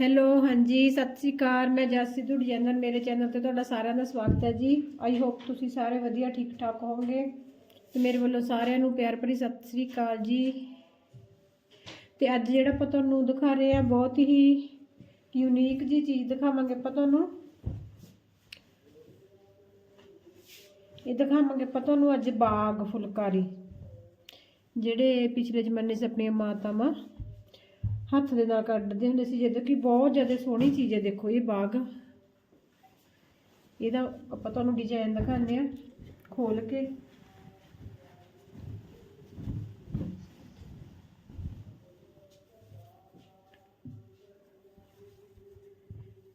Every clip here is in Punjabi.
ਹੈਲੋ ਹਾਂਜੀ, ਸਤਿ ਸ੍ਰੀ ਅਕਾਲ, ਮੈਂ ਜਸੀ ਤੁਹਾਡੀ ਚੈਨਲ ਮੇਰੇ ਚੈਨਲ ਤੇ ਤੁਹਾਡਾ ਸਾਰਿਆਂ ਦਾ ਸਵਾਗਤ ਹੈ ਜੀ। ਆਈ ਹੋਪ ਤੁਸੀਂ ਸਾਰੇ ਵਧੀਆ ਠੀਕ ਠਾਕ ਹੋਵੋਗੇ। ਤੇ ਮੇਰੇ ਵੱਲੋਂ ਸਾਰਿਆਂ ਨੂੰ ਪਿਆਰ ਭਰੀ ਸਤਿ ਸ੍ਰੀ ਅਕਾਲ ਜੀ। ਤੇ ਅੱਜ ਜਿਹੜਾ ਆਪਾਂ ਤੁਹਾਨੂੰ ਦਿਖਾ ਰਹੇ ਆ ਬਹੁਤ ਹੀ ਯੂਨੀਕ ਜੀ ਚੀਜ਼ ਦਿਖਾਵਾਂਗੇ ਆਪਾਂ ਤੁਹਾਨੂੰ। ਇਹ ਦਿਖਾਵਾਂਗੇ ਆਪਾਂ ਤੁਹਾਨੂੰ ਅੱਜ ਬਾਗ ਫੁਲਕਾਰੀ, ਜਿਹੜੇ ਪਿਛਲੇ ਜ਼ਮਾਨੇ 'ਚ ਆਪਣੀਆਂ ਮਾਤਾਵਾਂ ਹੱਥ ਦੇ ਨਾਲ ਕੱਢਦੇ ਹੁੰਦੇ ਸੀ, ਜਦੋਂ ਕਿ ਬਹੁਤ ਜ਼ਿਆਦਾ ਸੋਹਣੀ ਚੀਜ਼ ਹੈ, ਦੇਖੋ ਇਹ ਬਾਗ। ਇਹਦਾ ਆਪਾਂ ਤੁਹਾਨੂੰ ਡਿਜ਼ਾਈਨ ਦਿਖਾਉਂਦੇ ਆ ਖੋਲ ਕੇ।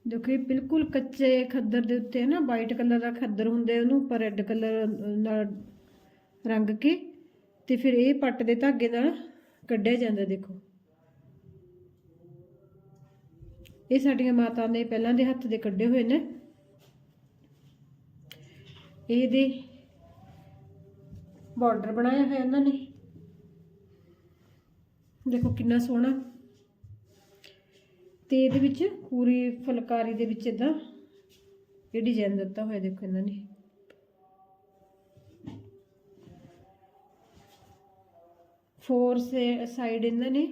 ਦੇਖੋ ਇਹ ਬਿਲਕੁਲ ਕੱਚੇ ਖੱਦਰ ਦੇ ਉੱਤੇ ਹੈ ਨਾ ਵਾਈਟ ਕਲਰ ਦਾ ਖੱਦਰ ਹੁੰਦਾ ਉਹਨੂੰ, ਉੱਪਰ ਰੈੱਡ ਕਲਰ ਨਾਲ ਰੰਗ ਕੇ ਤੇ ਫਿਰ ਇਹ ਪੱਟ ਦੇ ਧਾਗੇ ਨਾਲ ਕੱਢਿਆ ਜਾਂਦਾ, ਦੇਖੋ। ਇਹ ਸਾਡੀਆਂ ਮਾਤਾ ਨੇ ਪਹਿਲਾਂ ਦੇ ਹੱਥ ਦੇ ਕੱਢੇ ਹੋਏ ਨੇ। ਇਹਦੇ ਬਾਰਡਰ ਬਣਾਇਆ ਹੋਇਆ ਇਹਨਾਂ ਨੇ। ਦੇਖੋ ਕਿੰਨਾ ਸੋਹਣਾ। ਤੇ ਇਹਦੇ ਵਿੱਚ ਪੂਰੀ ਫੁਲਕਾਰੀ ਦੇ ਵਿੱਚ ਇਦਾਂ ਇਹ ਡਿਜ਼ਾਈਨ ਦਿੱਤਾ ਹੋਇਆ ਦੇਖੋ ਇਹਨਾਂ ਨੇ। ਫੋਰ ਸਾਈਡ ਇਹਨਾਂ ਨੇ।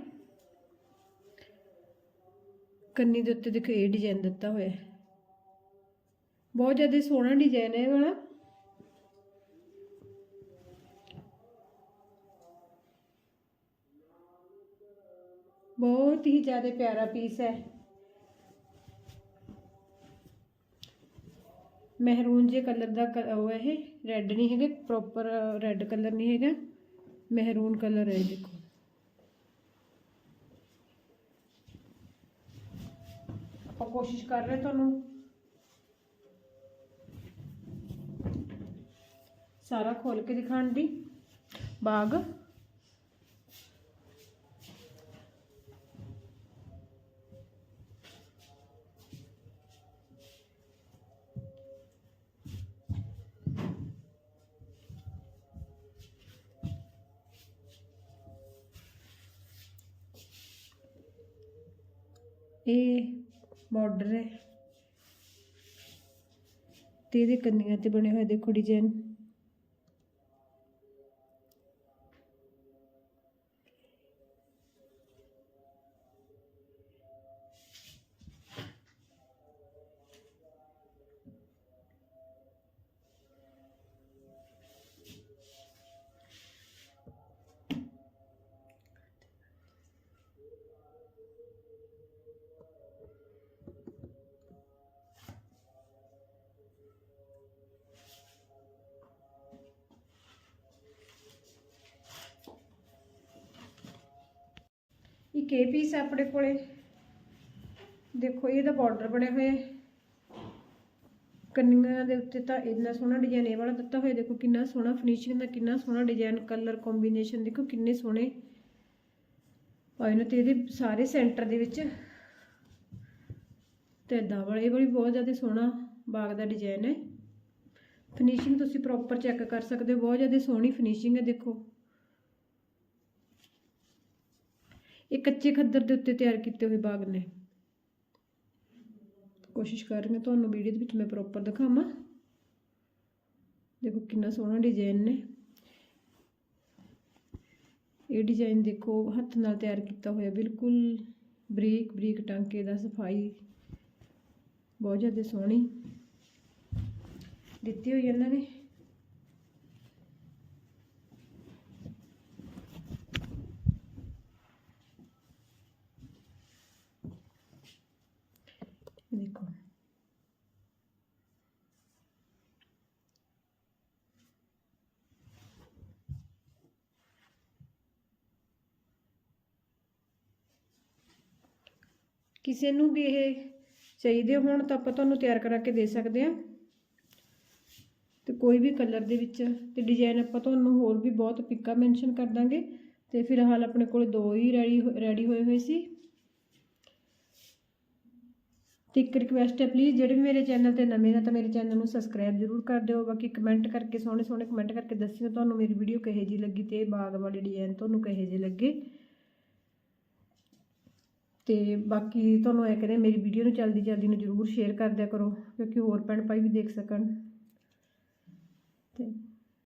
ਕੰਨੀ ਦੇ ਉੱਤੇ ਦੇਖੋ ਇਹ ਡਿਜ਼ਾਈਨ ਦਿੱਤਾ ਹੋਇਆ ਹੈ। ਬਹੁਤ ਜ਼ਿਆਦਾ ਸੋਹਣਾ ਡਿਜ਼ਾਈਨ ਹੈ ਇਹ ਵਾਲਾ। ਬਹੁਤ ਹੀ ਜ਼ਿਆਦਾ ਪਿਆਰਾ ਪੀਸ ਹੈ। ਮਹਿਰੂਨ ਜੇ ਕਲਰ ਦਾ ਕ- ਉਹ ਹੈ ਇਹ। ਰੈੱਡ ਨਹੀਂ ਹੈਗਾ ਪ੍ਰੋਪਰ ਰੈੱਡ ਕਲਰ ਨਹੀਂ ਹੈਗਾ। ਮਹਿਰੂਨ ਕਲਰ ਹੈ ਦੇਖੋ ਆਪਾਂ ਕੋਸ਼ਿਸ਼ ਕਰ ਰਹੇ ਤੁਹਾਨੂੰ ਸਾਰਾ ਖੋਲ ਕੇ ਦਿਖਾਉਣ ਦੀ ਬਾਗ ਇਹ ਬਾਰਡਰ ਹੈ। ਤੇ ਇਹਦੇ ਕੰਨੀਆਂ ਤੇ ਬਣੇ ਹੋਏ ਦੇਖੋ ਡਿਜ਼ਾਈਨ ਇੱਕ ਇਹ ਪੀਸ ਆਪਣੇ ਕੋਲੇ। ਦੇਖੋ, ਇਹਦਾ ਬਾਰਡਰ ਬਣਿਆ ਹੋਇਆ ਕੰਨੀਆਂ ਦੇ ਉੱਤੇ ਤਾਂ ਇੰਨਾ ਸੋਹਣਾ ਡਿਜ਼ਾਈਨ ਇਹ ਵਾਲਾ ਦਿੱਤਾ ਹੋਇਆ, ਦੇਖੋ ਕਿੰਨਾ ਸੋਹਣਾ ਫਿਨਿਸ਼ਿੰਗ ਦਾ, ਕਿੰਨਾ ਸੋਹਣਾ ਡਿਜ਼ਾਈਨ ਕਲਰ ਕੰਬੀਨੇਸ਼ਨ ਦੇਖੋ ਕਿੰਨੇ ਸੋਹਣੇ। ਪਾਏ ਨੇ ਤੇ ਇਹਦੇ ਸਾਰੇ ਸੈਂਟਰ ਦੇ ਵਿੱਚ। ਤੇ ਇਦਾਂ ਵਾਲਾ, ਇਹ ਵਾਲੀ ਬਹੁਤ ਜ਼ਿਆਦਾ ਸੋਹਣਾ ਬਾਗ ਦਾ ਡਿਜ਼ਾਈਨ ਹੈ। ਫਿਨਿਸ਼ਿੰਗ ਤੁਸੀਂ ਪ੍ਰੋਪਰ ਚੈੱਕ ਕਰ ਸਕਦੇ ਹੋ, ਬਹੁਤ ਜ਼ਿਆਦਾ ਸੋਹਣੀ ਫਿਨਿਸ਼ਿੰਗ ਹੈ, ਦੇਖੋ। ਇਹ ਕੱਚੇ ਖੱਦਰ ਦੇ ਉੱਤੇ ਤਿਆਰ ਕੀਤੇ ਹੋਏ ਬਾਗ ਨੇ। ਕੋਸ਼ਿਸ਼ ਕਰ ਰਹੀ ਹਾਂ ਤੁਹਾਨੂੰ ਵੀਡੀਓ ਦੇ ਵਿੱਚ ਮੈਂ ਪ੍ਰੋਪਰ ਦਿਖਾਵਾਂ। ਦੇਖੋ ਕਿੰਨਾ ਸੋਹਣਾ ਡਿਜ਼ਾਈਨ ਨੇ। ਇਹ ਡਿਜ਼ਾਈਨ ਦੇਖੋ, ਹੱਥ ਨਾਲ ਤਿਆਰ ਕੀਤਾ ਹੋਇਆ, ਬਿਲਕੁਲ ਬਰੀਕ ਬਰੀਕ ਟਾਂਕੇ ਦਾ ਸਫ਼ਾਈ, ਬਹੁਤ ਜ਼ਿਆਦਾ ਸੋਹਣੀ ਦਿੱਤੀ ਹੋਈ ਇਹਨਾਂ ਨੇ ਇਹ ਦੇਖੋ ਕਿਸੇ ਨੂੰ ਵੀ ਇਹ ਚਾਹੀਦੇ ਹੋਣ ਤਾਂ ਆਪਾਂ ਤੁਹਾਨੂੰ ਤਿਆਰ ਕਰਾ ਕੇ ਦੇ ਸਕਦੇ ਹਾਂ। ਤੇ ਕੋਈ ਵੀ ਕਲਰ ਦੇ ਵਿੱਚ ਤੇ ਡਿਜ਼ਾਈਨ ਆਪਾਂ ਤੁਹਾਨੂੰ ਹੋਰ ਵੀ ਬਹੁਤ ਪਿੱਕਾ ਮੈਂਸ਼ਨ ਕਰ ਦਾਂਗੇ। ਤੇ ਫਿਲਹਾਲ ਆਪਣੇ ਕੋਲ ਦੋ ਹੀ ਰੈਡੀ ਰੈਡੀ ਹੋਏ ਹੋਏ ਸੀ। ਤੇ ਇੱਕ ਰਿਕਵੈਸਟ ਹੈ ਪਲੀਜ਼ ਜਿਹੜੇ ਵੀ ਮੇਰੇ ਚੈਨਲ ਤੇ ਨਵੇਂ ਨੇ ਤਾਂ ਮੇਰੇ ਚੈਨਲ ਨੂੰ ਸਬਸਕ੍ਰਾਈਬ ਜ਼ਰੂਰ ਕਰ ਦਿਓ। ਬਾਕੀ ਕਮੈਂਟ ਕਰਕੇ ਸੋਹਣੇ ਸੋਹਣੇ ਕਮੈਂਟ ਕਰਕੇ ਦੱਸਿਓ ਤੁਹਾਨੂੰ ਮੇਰੀ ਵੀਡੀਓ ਕਿਹੋ ਜਿਹੀ ਲੱਗੀ ਤੇ ਇਹ ਬਾਗ ਵਾਲੇ ਡਿਜ਼ਾਈਨ ਤੁਹਾਨੂੰ ਕਿਹੋ ਜਿਹੇ ਲੱਗੇ। ਤੇ ਬਾਕੀ ਤੁਹਾਨੂੰ ਇਹ ਕਹਿੰਦੇ ਮੇਰੀ ਵੀਡੀਓ ਨੂੰ ਜਲਦੀ ਜਲਦੀ ਨੂੰ ਜਰੂਰ ਸ਼ੇਅਰ ਕਰ ਦਿਆ ਕਰੋ, ਕਿਉਂਕਿ ਹੋਰ ਭੈਣ ਭਾਈ ਵੀ ਦੇਖ ਸਕਣ। ਤੇ